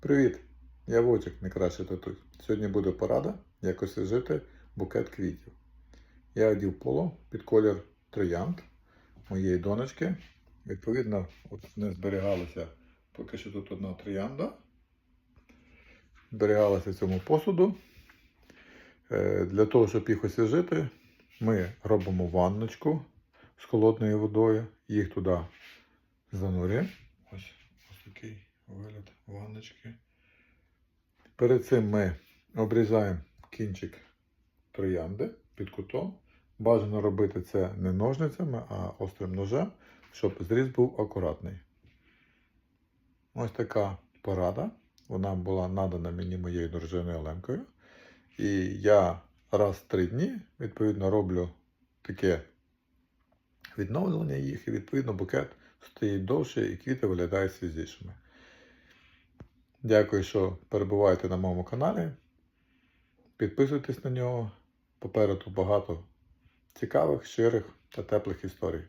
Привіт! Я Вовчик, не краще татусь. Сьогодні буде порада, як освіжити букет квітів. Я одів поло під колір троянд моєї донечки. Відповідно, от не зберігалося поки що тут одна троянда. Зберігалася цьому посуду. Е, Для того, щоб їх освіжити, ми робимо ванночку з холодною водою, їх туди занурюємо. Ось, вигляд. Перед цим ми обрізаємо кінчик троянди під кутом. Бажано робити це не ножницями, а острим ножем, щоб зріз був акуратний. Ось така порада. Вона була надана мені моєю дружиною Оленкою. І я раз в три дні, відповідно, роблю таке відновлення їх, і відповідно букет стоїть довше і квіти виглядають свіжішими. Дякую, що перебуваєте на моєму каналі. Підписуйтесь на нього. Попереду багато цікавих, щирих та теплих історій.